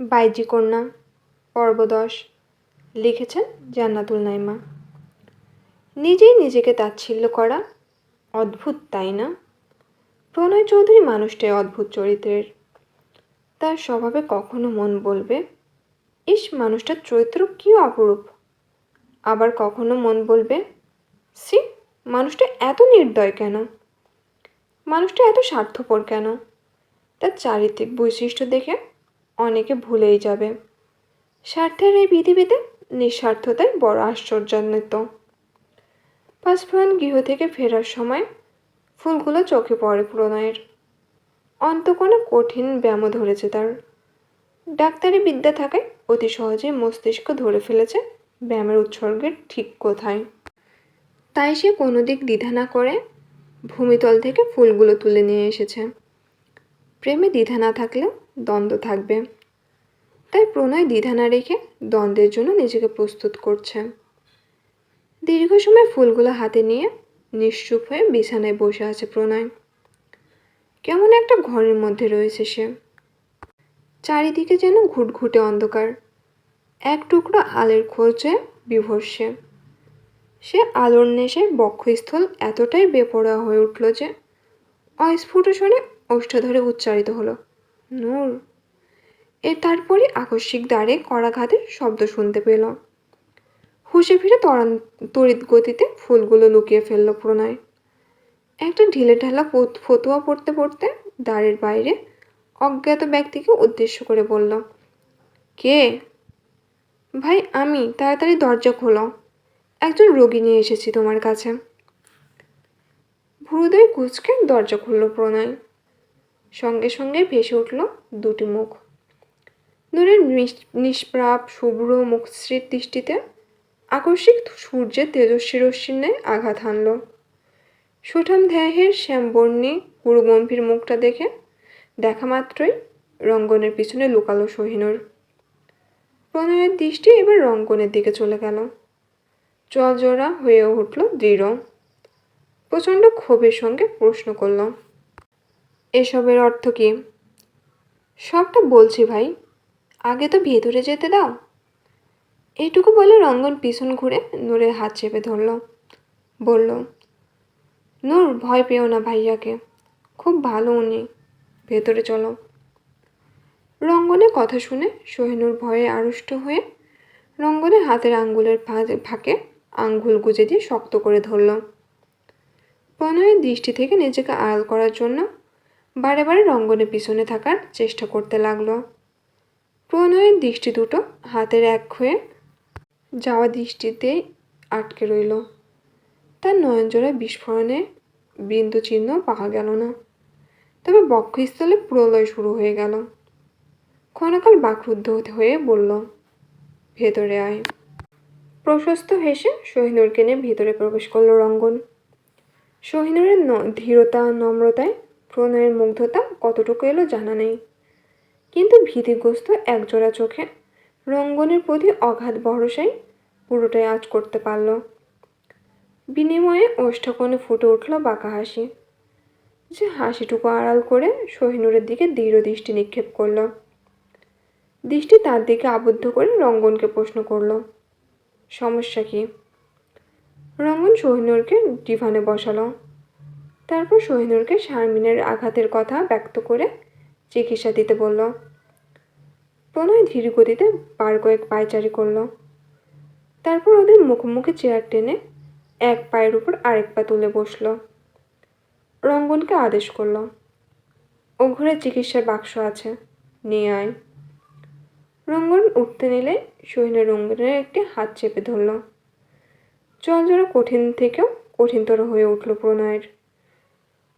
বাইজি কন্যা পর্ব দশ লিখেছেন জান্নাতুল নাইমা। নিজেই নিজেকে তাচ্ছিল্য করা অদ্ভুত, তাই না? প্রণয় চৌধুরী মানুষটাই অদ্ভুত চরিত্রের। তার স্বভাবে কখনো মন বলবে, ইস, মানুষটার চরিত্র কি অপরূপ! আবার কখনো মন বলবে সি মানুষটা এত নির্দয় কেন? মানুষটা এত স্বার্থপর কেন? তার চারিত্রিক বৈশিষ্ট্য দেখে অনেকে ভুলেই যাবে। স্বার্থের এই পৃথিবীতে নিঃস্বার্থতাই বড় আশ্চর্যান্বিত। পাঁচফোড়ন গৃহ থেকে ফেরার সময় ফুলগুলো চোখে পড়ে প্রণয়ের অন্তকোণে কঠিন ব্যায়ামও ধরেছে তার। ডাক্তারি বিদ্যা থাকায় অতি সহজেই মস্তিষ্ক ধরে ফেলেছে ব্যায়ামের উৎসর্গের ঠিক কোথায়। তাই সে কোনো দিক দ্বিধা না করে ভূমিতল থেকে ফুলগুলো তুলে নিয়ে এসেছে। প্রেমে দ্বিধা না থাকলেও দ্বন্দ্ব থাকবে। তাই প্রণয় দ্বিধা না রেখে দ্বন্দ্বের জন্য নিজেকে প্রস্তুত করছে। দীর্ঘ সময় ফুলগুলো হাতে নিয়ে নিশ্চুপ হয়ে বিছানায় বসে আছে প্রণয়। কেমন একটা ঘরের মধ্যে রয়েছে সে। চারিদিকে যেন ঘুটঘুটে অন্ধকার। এক টুকরো আলের খোঁজে বিভোর সে আলোর নেশে বক্ষস্থল এতটাই বেপরোয়া হয়ে উঠল যে, অস্ফুট স্বরে ওষ্ঠা ধরে উচ্চারিত হলো, নূর। এর তারপরে আকস্মিক দ্বারে করাঘাতের শব্দ শুনতে পেল। হুশে ফিরে তরান তড়িৎ গতিতে ফুলগুলো লুকিয়ে ফেলল প্রণয়। একটা ঢিলে ঢালা ফত- ফতুয়া পড়তে পড়তে দ্বারের বাইরে অজ্ঞাত ব্যক্তিকে উদ্দেশ্য করে বলল, কে? ভাই, আমি। তাড়াতাড়ি দরজা খোলো। একজন রোগী নিয়ে এসেছি তোমার কাছে। ভুরুদয় কুচকে দরজা খুলল প্রণয়। সঙ্গে সঙ্গে ভেসে উঠল দুটি মুখ। নূরের নিষ্প্রাপ, শুভ্র মুখশ্রীর দৃষ্টিতে আকস্মিক সূর্যের তেজস্বী রশ্মির ন্যায় আঘাত হানল। সুঠাম দেহের শ্যামবর্ণী গুরুগম্ভীর মুখটা দেখে দেখা মাত্রই রঙ্গনের পিছনে লুকালো সহিনুর। প্রণয়ের দৃষ্টি এবার রঙ্গনের দিকে চলে গেল। জলজোড়া হয়ে উঠল দৃঢ়। প্রচণ্ড ক্ষোভের সঙ্গে প্রশ্ন করল, এসবের অর্থ কি? সবটা বলছি ভাই। আগে তো ভেতরে যেতে দাও। এইটুকু বলে রঙ্গন পিছন ঘুরে নূরের হাত চেপে ধরল। বলল, নূর, ভয় পেও না ভাইয়াকে। খুব ভালো উনি। ভেতরে চলো। রঙ্গনের কথা শুনে সোহেনুর ভয়ে আড়ষ্ট হয়ে রঙ্গনের হাতের আঙ্গুলের ফাঁকে আঙ্গুল গুজে দিয়ে শক্ত করে ধরল। প্রণয়ের দৃষ্টি থেকে নিজেকে আড়াল করার জন্য বারে বারে রঙ্গনের পিছনে থাকার চেষ্টা করতে লাগল। প্রণয়ের দৃষ্টি দুটো, হাতের এক হয়ে যাওয়া দৃষ্টিতেই আটকে রইল। তার নয়নজোড়ায় বিস্ফোরণে বিন্দু চিহ্ন পাওয়া গেল না। তবে বক্ষস্থলে প্রলয় শুরু হয়ে গেল। ক্ষণকাল বাকরুদ্ধ হয়ে বলল, ভেতরে আয়। প্রশস্ত হেসে শহীনুরকে নিয়ে ভিতরে প্রবেশ করল রঙ্গন। শহীনুরের ন- ধীরতা, নম্রতায় প্রণয়ের মুগ্ধতা কতটুকু এলো জানা নেই। ভীতিগ্রস্ত, একজোড়া চোখে রঙ্গনের প্রতি অগাধ ভরসাই পুরোটাই আজ করতে পারল। বিনিময়ে ওষ্ঠাকোণে ফুটে উঠল বাঁকা হাসি। যে হাসিটুকু আড়াল করে শহীনুরের দিকে দৃঢ় দৃষ্টি নিক্ষেপ করল। দৃষ্টি তার দিকে আবদ্ধ করে রঙ্গনকে প্রশ্ন করল, সমস্যা কি? রঙ্গন শহীনুরকে ডিভানে বসালো। তারপর শহীনুরকে শারমিনের আঘাতের কথা ব্যক্ত করে চিকিৎসা দিতে বলল প্রণয় ধীর গতিতে বার কয়েক পায়চারি করল। তারপর ওদের মুখোমুখি চেয়ার টেনে এক পায়ের উপর আরেক পা তুলে বসল। রঙ্গনকে আদেশ করল ও ঘরে চিকিৎসার বাক্স আছে, নিয়ে আয়। রঙ্গন উঠতে নিলে সহিনের রঙ্গনের একটি হাত চেপে ধরল। জলজোড়া কঠিন থেকেও কঠিনতর হয়ে উঠল প্রণয়ের।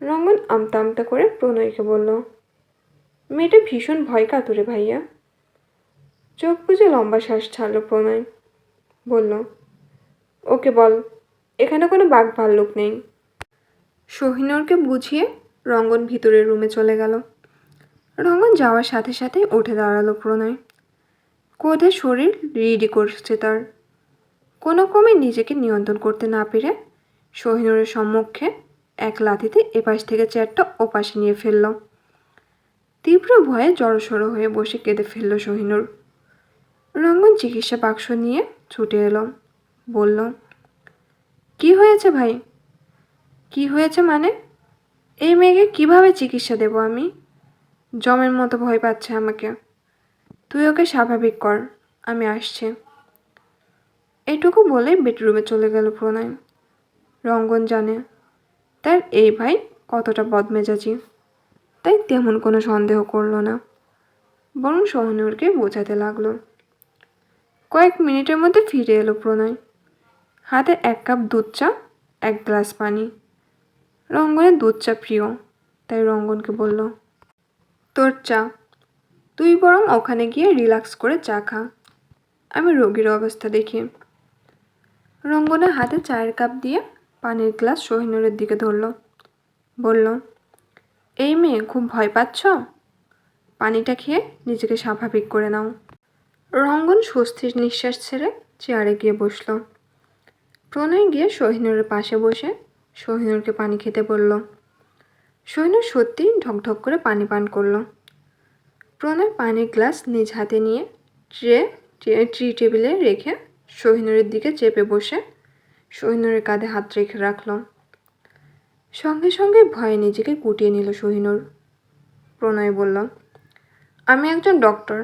রঙ্গন আমতা আমতা করে প্রণয়কে বলল, মেয়েটা ভীষণ ভয় কাতুরে ভাইয়া। চোখ বুঝে লম্বা শ্বাস ছাড়ল প্রণয়। বলল, ওকে বল, এখানে কোনো বাঘ ভাল্লুক নেই। শহিনুরকে বুঝিয়ে রঙ্গন ভিতরের রুমে চলে গেল। রঙ্গন যাওয়ার সাথে সাথে উঠে দাঁড়াল প্রণয়। ক্রোধে শরীর রিডি করছে তার। কোনো ক্রমে নিজেকে নিয়ন্ত্রণ করতে না পেরে শহিনুরের সম্মুখে এক লাথিতে এপাশ থেকে চেয়ারটা ওপাশে নিয়ে ফেলল। তীব্র ভয়ে জড়সড়ো হয়ে বসে কেঁদে ফেলল সোহিনুর। রঙ্গন চিকিৎসা বাক্স নিয়ে ছুটে এলো। বলল, কি হয়েছে ভাই? কি হয়েছে মানে? এই মেয়েকে কীভাবে চিকিৎসা দেব আমি? জমের মতো ভয় পাচ্ছে আমাকে। তুই ওকে স্বাভাবিক কর, আমি আসছি। এইটুকু বলে বেডরুমে চলে গেল প্রণয়। রঙ্গন জানে, তার এই ভাই কতটা বদমেজাজি। তাই তেমন কোনো সন্দেহ করল না। বরং সোহনুরকে বোঝাতে লাগল কয়েক মিনিটের মধ্যে ফিরে এলো প্রণয়। হাতে এক কাপ দুধ চা, এক গ্লাস পানি। রঙ্গনের দুধ চা প্রিয়, তাই রঙ্গনকে বলল, তোর চা। তুই বরং ওখানে গিয়ে রিল্যাক্স করে চা খা। আমি রোগীর অবস্থা দেখি। রঙ্গনের হাতে চায়ের কাপ দিয়ে পানির গ্লাস সোহিনুরের দিকে ধরল। বলল, এই মেয়ে খুব ভয় পাচ্ছ? পানিটা খেয়ে নিজেকে স্বাভাবিক করে নাও। রঙ্গন স্বস্তির নিঃশ্বাস ছেড়ে চেয়ারে গিয়ে বসল। প্রণয় গিয়ে সোহিনুরের পাশে বসে সহিনুরকে পানি খেতে বলল। সোহিনুর সত্যিই ঢকঢক করে পানি পান করল। প্রণয় পানির গ্লাস নিজ হাতে নিয়ে ট্রে, ট্রি টেবিলে রেখে সহিনুরের দিকে চেপে বসে সহিনুরের কাঁধে হাত রেখে রাখল। সঙ্গে সঙ্গে ভয়ে নিজেকে কুটিয়ে নিল সহিনুর প্রণয় বলল, আমি একজন ডক্টর।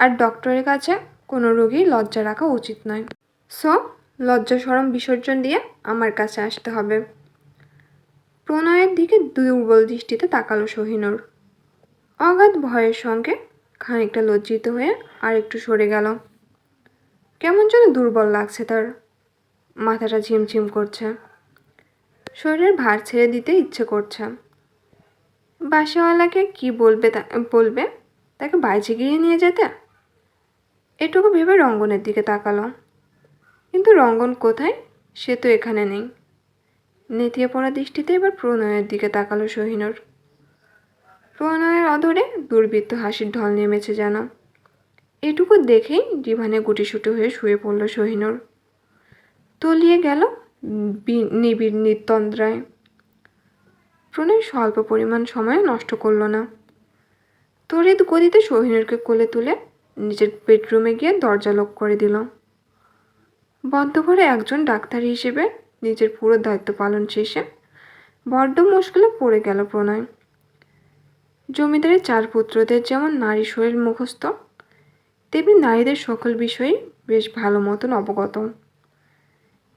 আর ডক্টরের কাছে কোনো রোগী লজ্জা রাখা উচিত নয়। সো লজ্জা সরম বিসর্জন দিয়ে আমার কাছে আসতে হবে। প্রণয়ের দিকে দুর্বল দৃষ্টিতে তাকালো সোহিনুর। অগাধ ভয়ের সঙ্গে খানিকটা লজ্জিত হয়ে আর একটু সরে গেল। কেমন যেন দুর্বল লাগছে তার। মাথাটা ঝিমঝিম করছে। শরীরের ভার ছেড়ে দিতে ইচ্ছে করছে। বাসাওয়ালাকে কি বলবে বলবে? তাকে বাইচে গিয়ে নিয়ে যেতে? এটুকু ভেবে রঙ্গনের দিকে তাকালো। কিন্তু রঙ্গন কোথায়? সে তো এখানে নেই। নেতিয়ে পড়া দৃষ্টিতে এবার প্রণয়ের দিকে তাকালো সোহিনুর। প্রণয়ের অদরে দুর্বৃত্ত হাসির ঢল নেমেছে যেন। এটুকু দেখেই ডিভানে গুটিসুটি হয়ে শুয়ে পড়ল সোহিনুর। তলিয়ে গেল নিবিড় নিতন্দ্রায়। প্রণয় স্বল্প পরিমাণ সময় নষ্ট করল না। তড়িৎ গদিতে সোহিনুরকে কোলে তুলে নিজের বেডরুমে গিয়ে দরজা লক করে দিল বদ্ধ ঘরে একজন ডাক্তার হিসেবে নিজের পুরো দায়িত্ব পালন শেষে বড্ড মুশকিলে পড়ে গেল প্রণয়। জমিদারের চার পুত্রদের যেমন নারী শরীর মুখস্থ, তেমনি নারীদের সকল বিষয়েই বেশ ভালো মতন অবগত।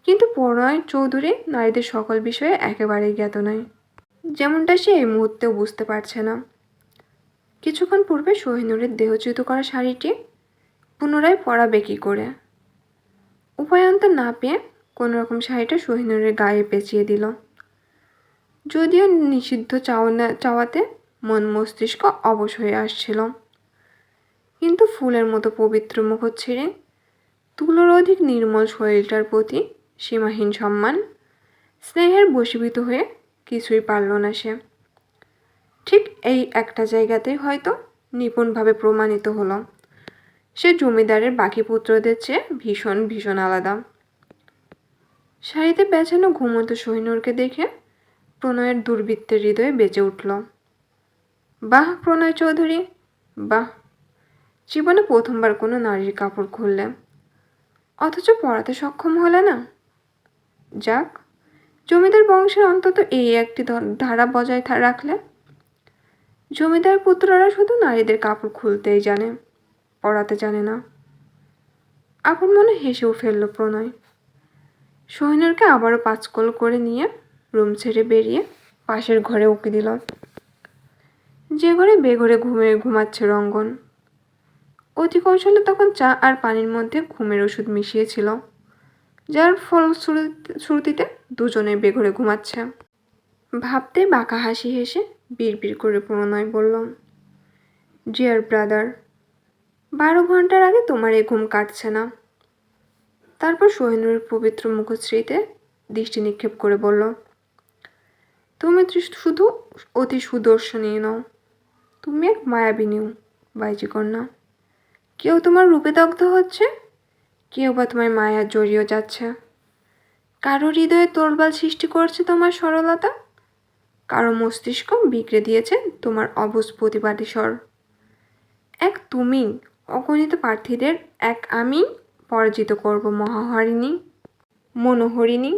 কিন্তু প্রণয় চৌধুরী নারীদের সকল বিষয়ে একেবারেই জ্ঞাত নয়। যেমনটা সে এই মুহূর্তেও বুঝতে পারছে না। কিছুক্ষণ পূর্বে সোহিনুরের দেহচ্যুত করা শাড়িটি পুনরায় পরাবে কী করে? উপায়ন্ত না পেয়ে কোনো রকম শাড়িটা সোহিনুরের গায়ে পেঁচিয়ে দিল। যদিও নিষিদ্ধ চাওয়া চাওয়াতে মন মস্তিষ্ক অবশ হয়ে আসছিল। কিন্তু ফুলের মতো পবিত্র মুখ ছেড়ে তুলোর অধিক নির্মল শরীরটার প্রতি সীমাহীন সম্মান, স্নেহের বশীভূত হয়ে কিছুই পারল না সে। ঠিক এই একটা জায়গাতেই হয়তো নিপুণভাবে প্রমাণিত হলো সে জমিদারের বাকি পুত্রদের চেয়ে ভীষণ ভীষণ আলাদা। শাড়িতে বেছানো ঘুমন্ত সৈন্যরকে দেখে প্রণয়ের দুর্বৃত্তের হৃদয়ে বেঁচে উঠল। বাহ, প্রণয় চৌধুরী, বাহ। জীবনে প্রথমবার কোনো নারীর কাপড় খুললে। অথচ পড়াতে সক্ষম হলে না। যাক, জমিদার বংশের অন্তত এই একটি ধারা বজায় রাখলে জমিদার পুত্ররা শুধু নারীদের কাপড় খুলতেই জানে পড়াতে জানে না। আপন মনে হেসেও ফেলল প্রণয়। সোহিনুরকে আবারও পাঁচকল করে নিয়ে রুম ছেড়ে বেরিয়ে পাশের ঘরে উকি দিল। যে ঘরে বেঘরে ঘুমে ঘুমাচ্ছে রঙ্গন অতি কৌশলে তখন চা আর পানির মধ্যে ঘুমের ওষুধ মিশিয়েছিল, যার ফল ফলশ্রুতিতে দুজনে বেঘরে ঘুমাচ্ছে। ভাবতে বাঁকা হাসি হেসে বিড়বিড় করে প্রণয় বলল, ডিয়ার ব্রাদার, বারো ঘণ্টার আগে তোমার এই ঘুম কাটছে না। তারপর সোহেনুরের পবিত্র মুখশ্রীতে দৃষ্টি নিক্ষেপ করে বলল, তুমি শুধু অতি সুদর্শনী নও। তুমি এক মায়াবিনীও বাইজি কন্যা। কেউ তোমার রূপে দগ্ধ হচ্ছে, কেউ বা তোমার মায়া জড়িয়ে যাচ্ছে। কারও হৃদয়ে তোলবাল সৃষ্টি করছে তোমার সরলতা কারও মস্তিষ্ক বিগড়ে দিয়েছে তোমার অবুজ প্রতিবাদী স্বর। এক তুমি, অগণিত প্রার্থীদের এক আমি পরাজিত করব মহাহরিণী, মনোহরিণী।